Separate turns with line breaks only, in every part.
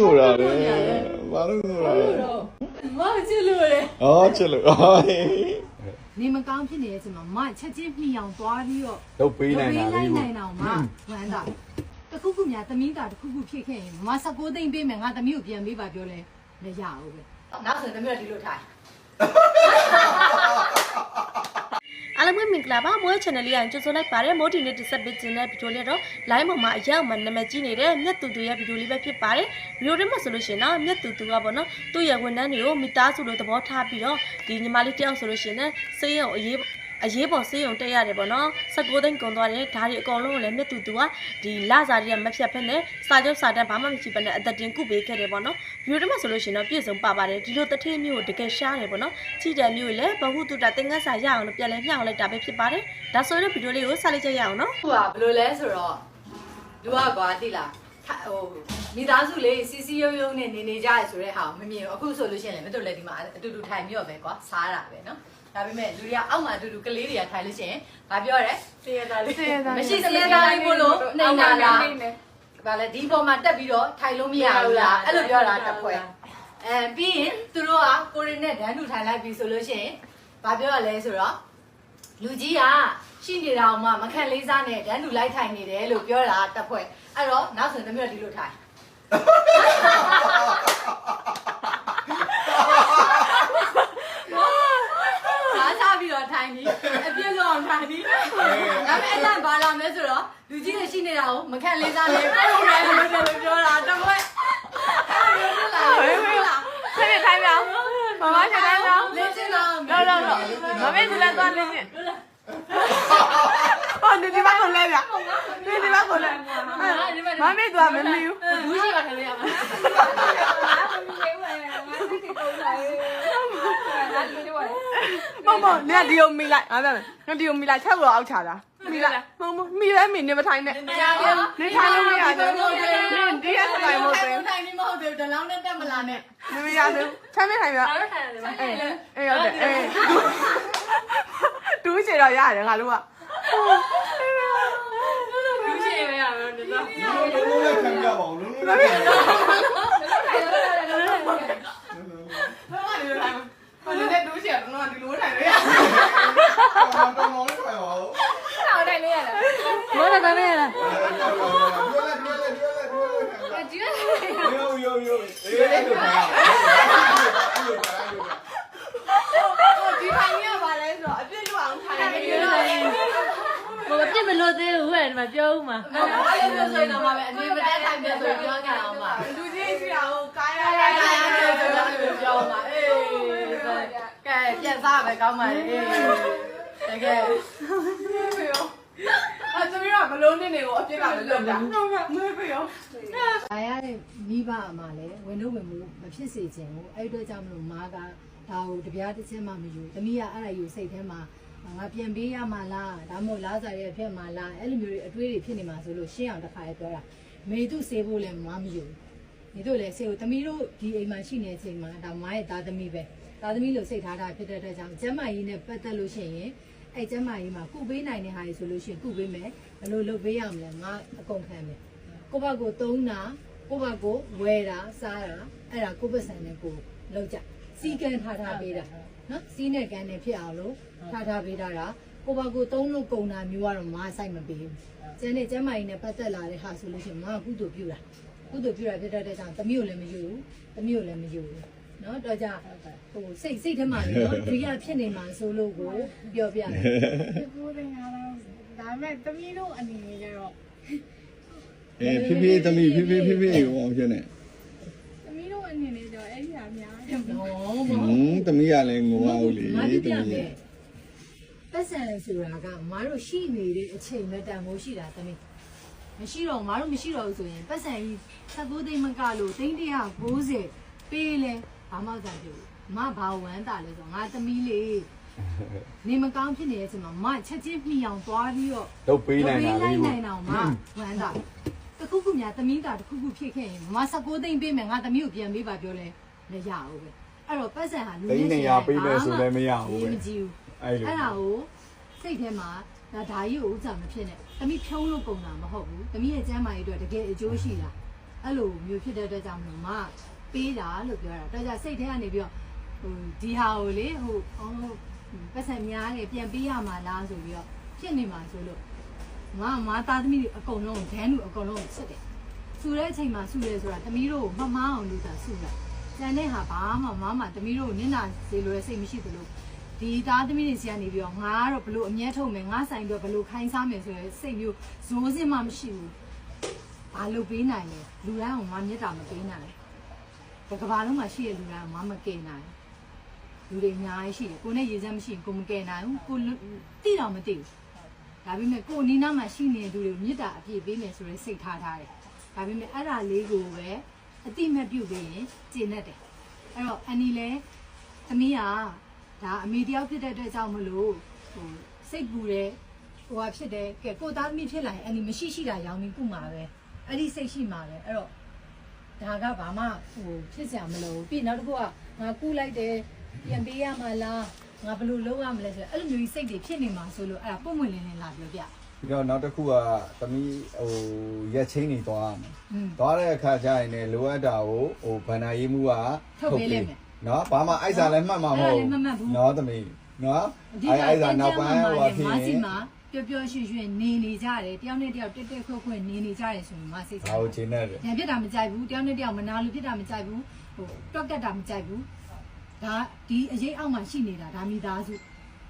ဆိုတာလေဘာလို့ဆိုတာလဲ
မချစ်လို့လေ
ဟောချစ်လို့ဟော
နေမကောင်းဖြစ်နေတဲ့အချိန်မှာမချက်ချင်းမှီအောင်သွားပြီးတော့
တော့ပေးနိုင်တာ
လိုက်
လေး
နိုင်အောင်မဝမ်းတာတခုခုများသမီးတာတခုခုဖြစ်ခဲ့ရင်မ16သိန်းပေးမယ်ငါသမီးကိုပြန်ပေးပါပြောလဲမရဘူးပဲနောက်ဆိုသမီးတို့ဒီလိုထိုင်
အားလုံးပဲမင်္ဂလာပါမွေး channel လေးကိုကြိုဆိုလိုက်ပါတယ်မိုးဒီနေ့တစ်ဆက်ပေးခြင်းတဲ့ဗီဒီယိုလေးတော့ line ပေါ်မှာအရောက်မှာနာမည်ကြီးနေတဲ့မြတ်သူသူရဲ့ဗီဒီယိုလေးပဲဖြစ်ပါတယ်ဗီဒီယိုထဲမှာဆိုလို့ရှိရင်တော့မြတ်သူသူကပေါ့နော်သူ့ရဲ့ဝန်ထမ်းတွေကိုမိသားစုလိုသဘောထားပြီးတော့ဒီညီမလေးတယောက်ဆိုလို့ရှိရင်လည်းစေးရုံအရေး အရေးပေါ်စေးရုံတက်ရတယ်ပေါ့နော်16သိန်းကုန်သွားတယ်ဒါတွေအကုန်လုံးကိုလည်းမြတ်သူသူကဒီလစာတွေကမဖြတ်ဖက်နဲ့စာချုပ်စာတမ်းဘာမှမရှိဘဲနဲ့အသက်တင်ကုပေးခဲ့တယ်ပေါ့နော်ဗီဒီယိုထဲမှာဆိုလို့ရှိရင်တော့ပြည့်စုံပါပါတယ်ဒီလိုတထေးမျိုးကိုတကယ်ရှားတယ်ပေါ့နော်ချီတယ်မျိုးလည်းဘဟုတုတသင်္ကန်းစာရအောင်လို့ပြန်လဲမျှအောင်လိုက်တာပဲဖြစ်ပါတယ်ဒါဆိုရင်ဗီဒီယိုလေးကိုဆက်လိုက်ကြရအောင်နော်
ခုကဘယ်လိုလဲဆိုတော့လူကကွာတိလားဟိုမိသားစုလေးစီစီရုံရုံနဲ့နေနေကြရဆိုတဲ့ဟာကိုမမြင်ဘူးအခုဆိုလို့ရှိရင်လည်းမတို့လည်းဒီမှာအတူတူထိုင်ပြီးတော့ပဲကွာစားတာပဲနော် ဒါပေမဲ့လူတွေကအောက်မှာအတူတူကလေးတွေကထိုင်လို့ရှိရင်ဗာပြောရဲစေရသားလေးမရှိစေရသားလေးမို့လို့နေနာလားဗာလဲဒီပေါ်မှာတက်ပြီးတော့ထိုင်လို့မရဘူးလားအဲ့လိုပြောတာတစ်ဖွဲအဲပြီးရင်သူတို့ကကိုရီနဲ့ဒန်းတူထိုင်လိုက်ပြီဆိုလို့ရှိရင်ဗာပြောရလဲဆိုတော့လူကြီးကရှိနေတာအောင်မှမခံလေးစားနဲ့ဒန်းတူလိုက်ထိုင်နေတယ်လို့ပြောတာတစ်ဖွဲအဲ့တော့နောက်ဆိုသမီးတို့ဒီလိုထိုင်အားစားပြီးတော့ထိုင်ပြီးအပြည့်စုံအောင်ထိုင်ပြီးဒါပေ က်လန့်ပါလာမယ်ဆိုတော့လူကြီးတွေရှိနေတာကိုမခံလေးစားနဲ့ပြောရဲလို့လည်းပြောတာတော့ဘယ်လိုလဲလာ
ဘယ်လိုလဲဆက်ပြ
ထိုင်ပြောင်း
မမချက်တိုင်း
တော့လင်းချင်း
တော့တော့တော့မမေသူလည်းသွားလင်းချင်းအော်ဒီဒီမကိုလဲဗျဒီဒီမ
ကို
လဲမမေသူကမမီဘူးဘူးရှိပါ
ခင်
ဗျာ
မမီဘူးလေမမီတိတ်တော့လိုက်မမနဲ့
ဒီကိုမီလိုက်အားပြန်ဒီကိုမီလိုက်ချက်လို့အောက်ချတာ
ပြီလားမဟုတ်ဘူးမိ
လဲမိနေမထိုင်နဲ့နေထိုင်
လို့မရဘူးနင်
တရားထိုင်မို့ပဲထိုင်
နေ
မဟုတ်ဘူး
ဒလောင်းနဲ့တက်မလာနဲ့မမရဘူးထိုင်မထိုင်ပါအေးအေးဟုတ်တယ်အေး
ဒူးချေတော့ရတယ်ငါတို့ကလုံးလုံးခံပြ
ပါအောင်လုံးလုံး မလို့သေးဘူးဟဲ့ဒီမှာပြောဦးမှာ
အဲ့လိုပြောဆိုရင်တော့မှပဲအနေမတက်ထိုင်ပြဆိုပြောကြအောင်ပါ
လူကြီးရှိတာကိုကားရ
အဲ့
ရ
ဒါ
ရ
အဲ့
ရ
ဒါပြောပြောမှာအေးကဲပြန်စားပဲကောင်းပါလေအေးတကယ်
အဲ့သမီးကမလုံးနေနေကိုအပြစ်ကမလွတ်တာဟုတ်ကဲ့မွေးပြရော။
ဒါရတဲ့မိဘအမလည်းဝင်လို့ဝင်မှုမဖြစ်စေချင်ဘူး။အဲ့အတွက်ကြောင့်မလို့မားကဒါကိုတပြားတစ်ချက်မှမယူ။သမီးကအဲ့ဒါယူစိတ်ထဲမှာ ငါပြန်ပေးရမှာလား။ဒါမှမဟုတ်လားစာရဲ့ဖြစ်မှာလား။အဲ့လိုမျိုးတွေအတွေးတွေဖြစ်နေမှာဆိုလို့ရှင်းအောင်တစ်ခါလေးပြောတာ။မေသူစေဖို့လည်းမမယူ။ဒီတို့လည်းစေဖို့သမီးတို့ဒီအိမ်မှာရှိနေတဲ့အချိန်မှာဒါမားရဲ့သားသမီးပဲ။သားသမီးလို့စိတ်ထားတာဖြစ်တဲ့အတွက်ကြောင့်ကျမကြီးနဲ့ပတ်သက်လို့ရှိရင်အဲ့ကျမကြီးမှာကုပေးနိုင်တဲ့ဟာကြီးဆိုလို့ရှိရင်ကုပေးမယ်။ဘယ်လိုလုပ်ပေးရမလဲ။ငါအကုန်ခံမယ်။ကိုယ့်ဘက်ကိုသုံးတာကိုယ့်ဘက်ကိုဝယ်တာစားတာအဲ့ဒါကိုယ့်ဘက်ဆိုင်နဲ့ကိုယ်လောက်ကြစီကံထားထားပေးတာ နော်စီးနဲ့ကံနဲ့ဖြစ်အောင်လို့ထားထားပေးတာကကိုယ့်ဘက်ကိုသုံးလို့ကုန်တာမျိုးကတော့မဆိုင်မပေးဘူးကျန်တဲ့ကျမ်းမာရေးနဲ့ပတ်သက်လာတဲ့ဟာဆိုလို့ရှိရင်မကကုသိုလ်ပြုတာကုသိုလ်ပြုတာဖြစ်တဲ့အတွက်ကြောင့်တမျိုးလည်းမယူဘူးတမျိုးလည်းမယူဘူးနော်တော့ကြဟိုစိတ်စိတ်ထဲမှာနော်ဒီရဖြစ်နေမှာဆိုလို့ကိုပြောပြတယ်
ကိုယ်တင်ရတော့ဒါပေမဲ့သမီးတို့အနေနဲ့ကျတော့
အေးဖိဖိသမီးဖိဖိဖိဖိဟောအောင်ဖြစ်နေ
သမီးတို့အနေနဲ့ကျတော့အဲ့ဒီ ဟာများတယ်
နော်မ
ဟ
ဟုတ်ွ
န်းသမီးကလည်းငိုအောင်လေ
ငါ
သမီး
ပြပြမယ်ပတ်စံဆိုတာကမတို့ရှိနေတဲ့အချိန်မဲ့တန်ဖိုးရှိတာသမီးမရှိတော့မတို့မရှိတော့ဘူးဆိုရင်ပတ်စံကြီး79သိန်းမကလို့သိန်း190ပေးလဲဘာမှသာပြုမဘာဝမ်းတာလဲဆိုငါသမီးလေးနေမကောင်းဖြစ်နေတဲ့အချိန်မှာမချက်ချင်းမှီအောင်သွားပြီးတော့
တော့ပေးနိုင်တာ
ပေး
လေး
နိုင်အောင်မဝမ်းတာတခုခုများသမီးတာတခုခုဖြစ်ခဲ့ရင်မ79သိန်းပေးမယ်ငါသမီးကိုပြန်ပေးပါပြောလဲ မရဘူးပဲအဲ့တော့ပတ်စံဟာလူ
သိန်းနေရပေးမယ်ဆိုလည်းမရဘူးပဲ
မကြည့်ဘူး
အဲ့လို
အဲ့ဒါကိုစိတ်ထဲမှာဒါဓာကြီးကိုဥစ္စာမဖြစ်နဲ့။သမီးဖြုံးလို့ပုံတာမဟုတ်ဘူး။သမီးရဲ့ကျမ်းမာရေးအတွက်တကယ်အကျိုးရှိတာအဲ့လိုမျိုးဖြစ်တဲ့အတွက်ကြောင့်မလို့မပေးတာလို့ပြောတာတော့ကြစိတ်ထဲကနေပြီးတော့ဟိုဒီဟာကိုလေဟိုအော်ပတ်စံများတယ်ပြန်ပေးရမှာလားဆိုပြီးတော့ဖြစ်နေမှာဆိုလို့ငါမသားသမီးတွေအကုန်လုံးဒန်းလူအကုန်လုံးကိုချစ်တယ်ဆူတဲ့အချိန်မှာဆူတယ်ဆိုတာသမီးတို့ကိုမမအောင်လို့သာဆူတာ ကျန်တဲ့ဟာဘာမှမမသမီးတို့ကိုနင့်နာစေလိုတဲ့စိတ်မရှိသလိုဒီသားသမီးတွေစီကနေပြီးတော့ငါကတော့ဘလို့အမျက်ထုတ်မယ်ငါဆိုင်ပြီးတော့ဘလို့ခိုင်းစားမယ်ဆိုရယ်စိတ်မျိုးဇိုးစင်းမှမရှိဘူးဘာလုပ်ပေးနိုင်လဲလူတိုင်းကမမေတ္တာမပေးနိုင်ဘူးကဘာလုံးမှာရှိတဲ့လူတိုင်းကမမကယ်နိုင်ဘူးလူတွေအများကြီးရှိတယ်ကိုနဲ့ရေစက်မရှိရင်ကိုမကယ်နိုင်ဘူးကိုတိတော့မတိဘူးဒါပေမဲ့ကိုနီးနားမှာရှိနေတဲ့လူတွေကိုမေတ္တာအပြည့်ပေးမယ်ဆိုရင်စိတ်ထားထားတယ်ဒါပေမဲ့အဲ့ဒါလေးကိုပဲ အတိမဲ့ပြုတ်ပေးရင်ကျင့်တတ်တယ်အဲ့တော့အန်နီလဲသမီးကဒါအမေတယောက်ဖြစ်တဲ့အတွက်ကြောင့်မလို့ဟိုစိတ်ပူတယ်ဟိုဟာဖြစ်တယ်ကဲကိုသားသမီးဖြစ်လာရင်အန်နီမရှိရှိတာရောင်းပြီးကုမှာပဲအဲ့ဒီစိတ်ရှိမှာပဲအဲ့တော့ဒါကဘာမှဟိုဖြစ်စရာမလိုဘူးပြီးနောက်တစ်ခုကငါကူးလိုက်တယ်ပြန်ပေးရမှာလားငါဘယ်လိုလုပ်ရမလဲဆိုတော့အဲ့လိုမျိုးကြီးစိတ်တွေဖြစ်နေမှာဆိုလို့အဲ့ဒါပုံမှန်လင်းလင်းလာပြောပြ
ပြီးတော့နောက်တစ်ခုကသမီးဟိုရက်ချင်းနေသွားရမယ်
อืม
သွားတဲ့အခါကျရင်လည်းလိုအပ်တာကိုဟိုဗန္နာရေးမှုက
ထုတ်ပေးလိုက်မယ်
နော်ဘာမှအိုက်စာလည်းမှတ်မှာမဟုတ်
အဲ့ဒါလည်းမမှတ်ဘူး
နော်သမီးနော်
အဓိက
အဲ့အိုက်စာ
တန်
နောက်
ကြ
ပိုင်း
မှာ
ဟို
မာ
ဖြစ်
မာ
ရင်
စီမှာပျော်ပျော်ရွှင်ရွှင်နေနေကြတယ်တယောက်နဲ့တယောက်တက်တက်ခွက်ခွက်နေနေကြတယ်ဆိုရင်မစိတ်ချ
ဘာလို့ချိန်နေလဲ
ညံပြစ်တာမကြိုက်ဘူးတယောက်နဲ့တယောက်မနာလို့ဖြစ်တာမကြိုက်ဘူးဟိုတွက်ကတ်တာမကြိုက်ဘူးဒါဒီအရေးအောက်မှာရှိနေတာဒါမိသားစု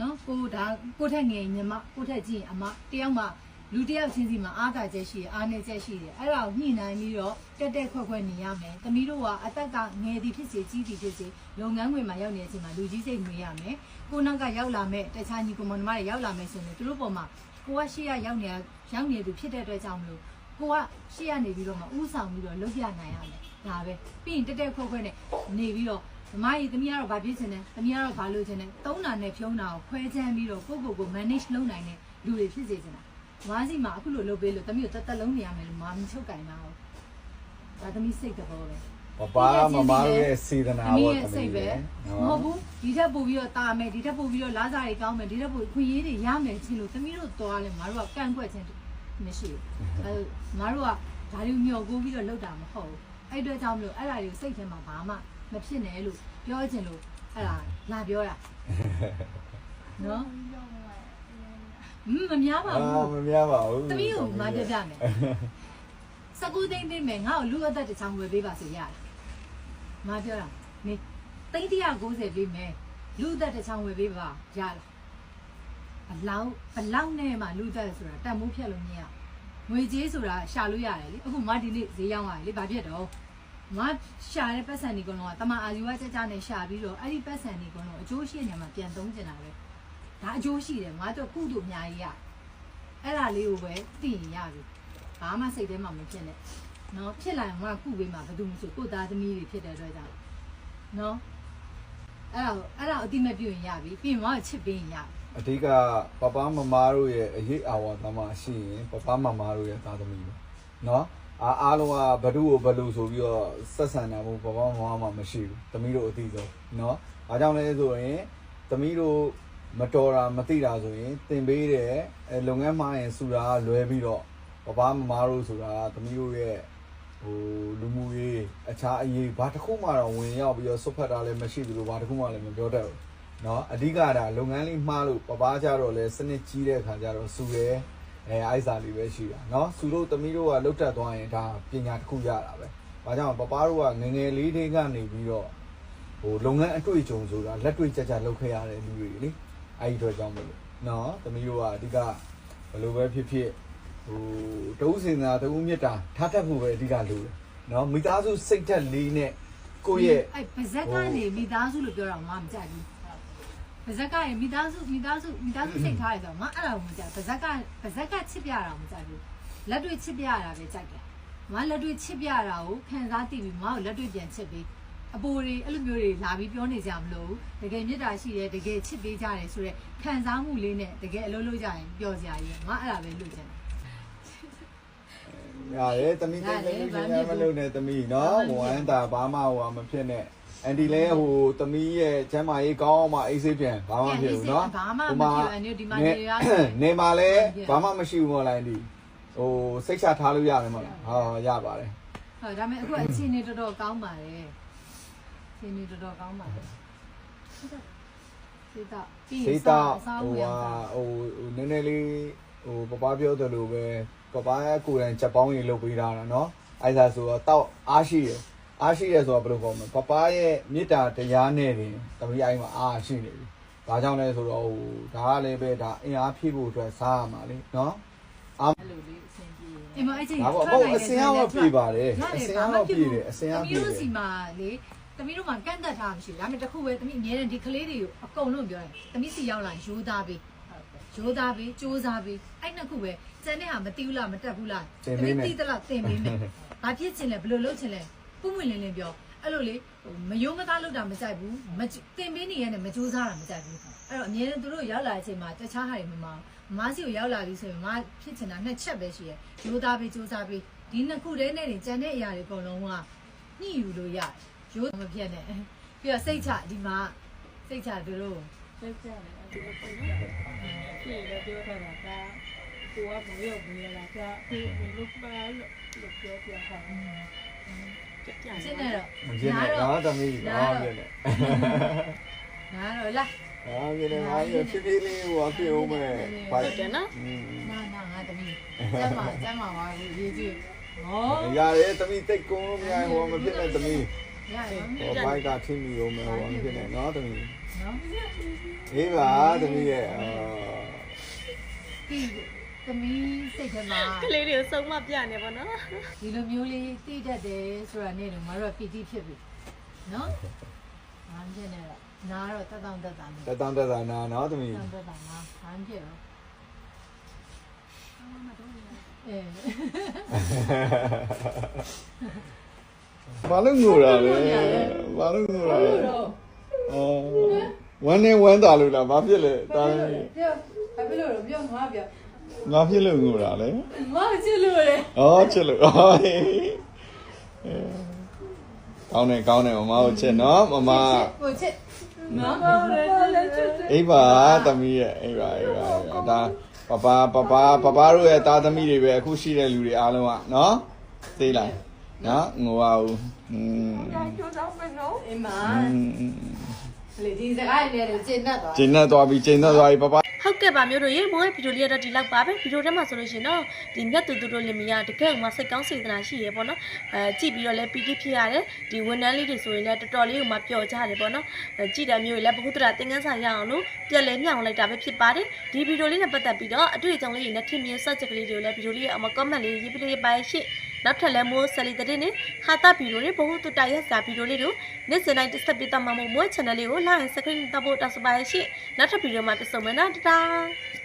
နော်ကိုဒါကိုထက်ငယ်ညီမကိုထက်ကြည့်ရင်အမတယောက်မှလူတယောက်ချင်းစီမှာအားသာချက်ရှိတယ်အားနည်းချက်ရှိတယ်အဲ့ဒါကိုညှိနှိုင်းပြီးတော့တက်တက်ခွက်ခွက်နေရမယ်တမီးတို့ကအသက်ကငယ်သည်ဖြစ်စေကြီးသည်ဖြစ်စေလုပ်ငန်းဝင်မှာရောက်နေတဲ့အချိန်မှာလူကြီးစိတ်နေရမယ်ကိုနောက်ကရောက်လာမဲ့တခြားညီကောင်မတွေရောက်လာမဲ့ဆိုရင်သူတို့ပေါ်မှာကိုကရှေ့ကရောက်နေရောက်နေသူဖြစ်တဲ့အတွက်ကြောင့်မလို့ကိုကရှေ့ကနေပြီးတော့မှဥဆောင်ပြီးတော့လုပ်ရနိုင်ရမယ်ဒါပဲပြီးရင်တက်တက်ခွက်ခွက်နဲ့နေပြီးတော့ မမကြီးသမီးကတော့ဗာဖြစ်ချင်တယ်သမီးကတော့ဗာလို့ချင်တယ်သုံးတာနဲ့ဖြုံးတာကိုခွဲချမ်းပြီးတော့ကိုယ့်ကိုယ်ကို manage လုပ်နိုင်တဲ့လူတွေဖြစ်စေချင်တာမမစီမှာအခုလိုလုပ်ပေးလို့သမီးကိုတက်တက်လုံးနေရမယ်လို့မမချုပ်ကင်တာဟုတ်ဒါသမီးစိတ်တဘောပဲ
ပပမမတို့ရဲ့စေတနာ
သမီး
ပေါ့
ရဲ့
သမီး
စိတ်ပဲမဟုတ်ဘူးဒီထက်ပို့ပြီးတော့တာမယ်ဒီထက်ပို့ပြီးတော့လားစားတွေကောင်းမယ်ဒီထက်ပို့ခွင့်ရေးတွေရမယ်ချင်းလို့သမီးတို့သွားလဲမတို့ကကန့်ကွက်ခြင်းမရှိဘူးအဲမတို့ကဒါတွေမျောကိုပြီးတော့လောက်တာမဟုတ်ဘူးအဲ့အတွက်ကြောင့်မလို့အဲ့ဒါတွေကိုစိတ်ထဲမှာဘာမှ မဖြစ်နဲ့လို့ပြောချင်လို့အဲ့ဒါလာပြောတာနော်ဟမ်မများပါ
အာ
ဘူး
မများပါဘူး
သမီးကိုမပြပြမယ်စကူသိမ့်သိမ့်မယ်ငါ့ကိုလူအသက်တစ်ချောင်းဝယ်ပေးပါဆိုရတယ်မပြောတာနေသိန်း190ပေးမယ်လူအသက်တစ်ချောင်းဝယ်ပေးပါရလားဘလောက်ဘလောက်နဲ့မှလူအသက်ဆိုတာတန်မိုးဖြတ်လို့မရငွေကြေးဆိုတာရှာလို့ရတယ်လေအခုမဒီနေ့ဈေးရောက်ရတယ်လေဘာဖြစ်တော့ မရှာတဲ့ပတ်စံဒီကောင်ကတမအာယူဝကြကြနဲ့ရှာပြီးတော့အဲ့ဒီပတ်စံဒီကောင်ကအကျိုးရှိနေမှာပြန်သုံးကျင်တာပဲဒါအကျိုးရှိတယ်ငါတို့ကုတို့အများကြီးရအဲ့ဒါလေးကိုပဲသိရင်ရပြီဘာမှစိတ်ထဲမှာမဖြစ်နဲ့နော်ဖြစ်လာရင်ငါကုပေးမှာဘာလို့မဆိုကိုယ်သားသမီးတွေဖြစ်တဲ့အတွက်ကြောင့်နော်အဲ့ဒါကိုအဲ့ဒါကိုအတိမတ်ပြုရင်ရပြီပြီးရင်ငါ့ကိုချစ်ပေးရင်ရပြီ
အဓိကပပမမတို့ရဲ့အရေးအာဝါသမားရှိရင်ပပမမတို့ရဲ့သားသမီးပဲနော် အားအားလုံးကဘဒုကိုဘလူဆိုပြီးတော့ဆက်ဆံတာမို့ပပမမမှမရှိဘူးသမီးတို့အသိဆုံးနော်အားကြောင့်လဲဆိုရင်သမီးတို့မတော်တာမသိတာဆိုရင်တင်ပေးတယ်အဲလုပ်ငန်းမှားရင်စူတာလွဲပြီးတော့ပပမမတို့ဆိုတာသမီးတို့ရဲ့ဟိုလူမှုရေးအခြားအရေးဘာတစ်ခုမှတော့ဝင်ရောက်ပြီးတော့ဆွတ်ဖက်တာလည်းမရှိဘူးလို့ဘာတစ်ခုမှလည်းမပြောတတ်ဘူး เนาะအဓိကဒါလုပ်ငန်းလေးမှားလို့ပပားကြတော့လဲစနစ်ကြီးတဲ့ခါကျတော့စူရဲ အဲအိုက်စာလေးပဲရှိတာเนาะစူတို့သမီးတို့ကလုတ်တက်သွားရင်ဒါပညာတစ်ခုရတာပဲ။ဘာကြောင့်ပပားတို့ကငယ်ငယ်လေးတွေကနေပြီးတော့ဟိုလုပ်ငန်းအတွေ့အကြုံဆိုတာလက်တွေ့ကြကြလုပ်ခဲ့ရတဲ့လူတွေလေ။အဲဒီတော့ကြောင့်မလို့เนาะသမီးတို့ကအဓိကဘယ်လိုပဲဖြစ်ဖြစ်ဟိုတဦးစင်သာတဦးမြတ်တာထားတတ်ဖို့ပဲအဓိကလိုတယ်။เนาะမိသားစုစိတ်သက်လေးနဲ့ကိုယ့်ရဲ့
အဲ့ပါဇက်ကနေမိသားစုလို့ပြောတာမှမကြိုက်ဘူး ပါဇက်ကရင်မိသားစုမိသားစုမိသားစုစိတ်ထားရဆိုတော့ငါအဲ့ဒါကိုမကြိုက်ပါဇက်ကပါဇက်ကချစ်ပြတာမကြိုက်ဘူးလက်တွေ့ချစ်ပြရတာပဲကြိုက်တယ်ငါလက်တွေ့ချစ်ပြတာကိုခံစားသိပြီးငါ့ကိုလက်တွေ့ပြန်ချစ်ပြီးအပိုတွေအဲ့လိုမျိုးတွေလာပြီးပြောနေကြမလို့တကယ်မေတ္တာရှိတယ်တကယ်ချစ်ပေးကြတယ်ဆိုတော့ခံစားမှုလေးနဲ့တကယ်အလုပ်လုပ်ကြရင်ပျော်စရာကြီးငါအဲ့ဒါပဲလုပ်ချင်တယ်
ရတယ်တမီးတိတ်တိတ်ရှင်ရမလုပ်နဲ့တမီးနော်ဝမ်းတာဘာမှဟိုမဖြစ်နဲ့ အန်ဒီလဲဟိုတမီးရဲ့ကျမ်းမာရေးကောင်းအောင်မအေးဆေးပြန်ဘာမှမဖြစ်ဘူးနော်
ဘာမှမဖြစ်အန်ဒီဒီမှာနေရ
နေမှာလဲဘာမှမရှိဘူးမဟုတ်လားအန်ဒီဟိုစိတ်ချထားလို့ရတယ်မဟုတ်လားဟာရပါတယ်
ဟုတ်ဒါပေမဲ့အခုအချင်းနေတော်တော်ကောင်းပါတယ်အချင်းနေတော်တော်ကောင်းပါတယ်စေတာပြီး
စေ
ရင်
တာ
စား
ဟို
ဝင်
ဟာ
စား
ဟိုနည်းနည်းလေးဟိုပပပြောသလိုပဲပပရဲ့ကိုယ်တိုင်ချက်ပေါင်းရေလုပ်ပေးထားတာเนาะအဲ့ဒါဆိုတော့တောက်အားရှိရ အားရှိရဲဆိုတော့ဘယ်လိုပြောမလဲပပရဲ့မေတ္တာတရားနဲ့တင်သမီးအိုင်းမှာအားရှိနေပြီဒါကြောင့်လဲဆိုတော့ဟိုဒါကလည်းပဲဒါအင်အားဖြည့်ဖို့အတွက်စားရမှာလေနော်အား
အဲ့လိုလေးအဆင်ပြေအင်းမအဲ့ဒီ
ဒါပေါ့အဆင်အောင်ပြေပါတယ်အဆင်အောင်ပြေတယ်အဆင်
အောင်
ပြေတယ်သမီးတို့
စီမှာလေသမီးတို့ကကန့်သက်ထားမှရှိဒါပေမဲ့တခုပဲသမီးအများနဲ့ဒီကလေးတွေကိုအကုန်လုံးပြောတယ်သမီးစီရောက်လာရိုးသားပြီးရိုးသားပြီးစူးစားပြီးအဲ့နှစ်ခုပဲကျန်တဲ့ဟာမတီးဘူးလားမတက်ဘူးလားသမီးတီးသလားသင်ပေးမယ်ဘာဖြစ်ချင်လဲဘယ်လိုလုပ်ချင်လဲ ပုံမှန်လင်းလင်းပြောအဲ့လိုလေမယုံမသားလုပ်တာမကြိုက်ဘူးမသင်ပေးနေရတဲ့မစူးစားတာမကြိုက်ဘူးအဲ့တော့အများနဲ့သူတို့ရောက်လာတဲ့အချိန်မှာတခြားဟာတွေမမအောင်မမစီကိုရောက်လာပြီဆိုရင်မဖြစ်ချင်တာနှစ်ချက်ပဲရှိရရိုးသားပေးစူးစားပေးဒီနှစ်ခုတည်းနဲ့နေကြံတဲ့အရာတွေအကုန်လုံးကညှိယူလို့ရတယ်ရိုးမပြတ်နဲ့ပြီးတော့စိတ်ချဒီမှာစိတ်ချသူတို့
ဆက်ကြတယ်ဒီလိုပုံစံပြည်လည်းပြောထားတာကကိုကမရောက်ဘူးလားကအခုဘယ်လိုပါလို့ပြောပြတာ
ရှင်းနေတော့
ကျင်းတယ်နော်သမီးနော်ပြည့်တယ်
နားတော့လာ
အာပြည့်တယ်ဟာဖြည်းဖြည်းလေးဟိုအပြေဦးမယ်ဖိုက်
တယ်နော်
နားနားငါတမီးကျမ်းပါကျမ်းပါပါရေးကြည့်ဟော
ရတယ်သမီးတိတ်ကုန်းလို့မရဟိုမဖြစ်နဲ့သမီး
ရတယ်
ဟိုဘိုက်ကထိမိအောင်မယ်ဟိုမဖြစ်နဲ့နော်သမီး
နော်
အေးပါသမီးရဲ့အာ
ပြီး သမီးစိတ်ထဲမှာ
ကလေးတွေကိုစုံမပြနေပါတော့
ဒီလိုမျိုးလေးသိတတ်တယ်ဆိုတာနဲ့တော့မတို့ပီတိဖြစ်ပြီနော်ဘာဖြစ်နေတော့နားတော့တက်တောင့်တက်တာနေ
တတန်တက်တာနာနော်သမီး
တက်တက်တာနားဘာဖြစ်တော့အဲ
ဘာလို့ငိုတာလဲဘာလို့ငိုတာလဲအော်ဝမ်းနေဝမ်းသာလို့လားဘာဖြစ်လဲတာ
ပြောဘာဖြစ်လို့လဲပြောငါပြော
ငါဖြစ်လို့ငိုတာလေ
ငါချစ်လို့လေ
ဩချစ်လို့ဩကောင်းတယ်ကောင်းတယ်မမကိုချစ်နော်မမ
ကိုချစ်နော်
အိဗာသမီးရဲ့အိဗာအိဗာဒါပပပပပပတို့ရဲ့တာသမီးတွေပဲအခုရှိတဲ့လူတွေအားလုံးကနော်သိလားနော်ငိုပါဘူးอืม
အမလေဒီစကားနဲ့ကျင့်တတ်သွား
ကျင့်တတ်သွားပြီကျင့်တတ်သွားပြီပပ
ဟုတ်ကဲ့ပါမျိုးတို့ရေမိုးရဲ့ဗီဒီယိုလေးကတော့ဒီလောက်ပါပဲဗီဒီယိုထဲမှာဆိုလို့ရှိရင်တော့ဒီမြတ်သူသူတို့လင်မယားတကယ်မှစိတ်ကောင်းစေတနာရှိရပေါ့နော်အဲကြည့်ပြီးတော့လည်းပီတိဖြစ်ရတယ်ဒီဝန်ထမ်းလေးတွေဆိုရင်လည်းတော်တော်လေးကိုမှပျော်ကြတယ်ပေါ့နော်အဲကြည့်တယ်မျိုးလည်းဘ ഹു တရာသင်ငန်းစာရအောင်လို့ပြက်လဲမြောင်လိုက်တာပဲဖြစ်ပါတယ်ဒီဗီဒီယိုလေးနဲ့ပတ်သက်ပြီးတော့အတွေ့အကြုံလေးတွေနဲ့ထင်မြင်စချက်ကလေးတွေကိုလည်းဗီဒီယိုလေးရဲ့အမ comment လေးရေးပြီးလေးပါရှင့် နောက်ထပ်လည်းမိုးဆယ်လီတဲ့နေဟာတာဗီဒီယိုတွေဘ ഹു တူတာရဲ့စာဗီဒီယိုလေးတို့နေ့စဉ်တိုင်းတက်ဆက်ပေးတတ်မှာမို့မိုး channel လေးကို like and subscribe တပ်ဖို့တောင်းဆိုပါရှင့်နောက်ထပ်ဗီဒီယိုမှာပြန်ဆုံမယ်နော်တတား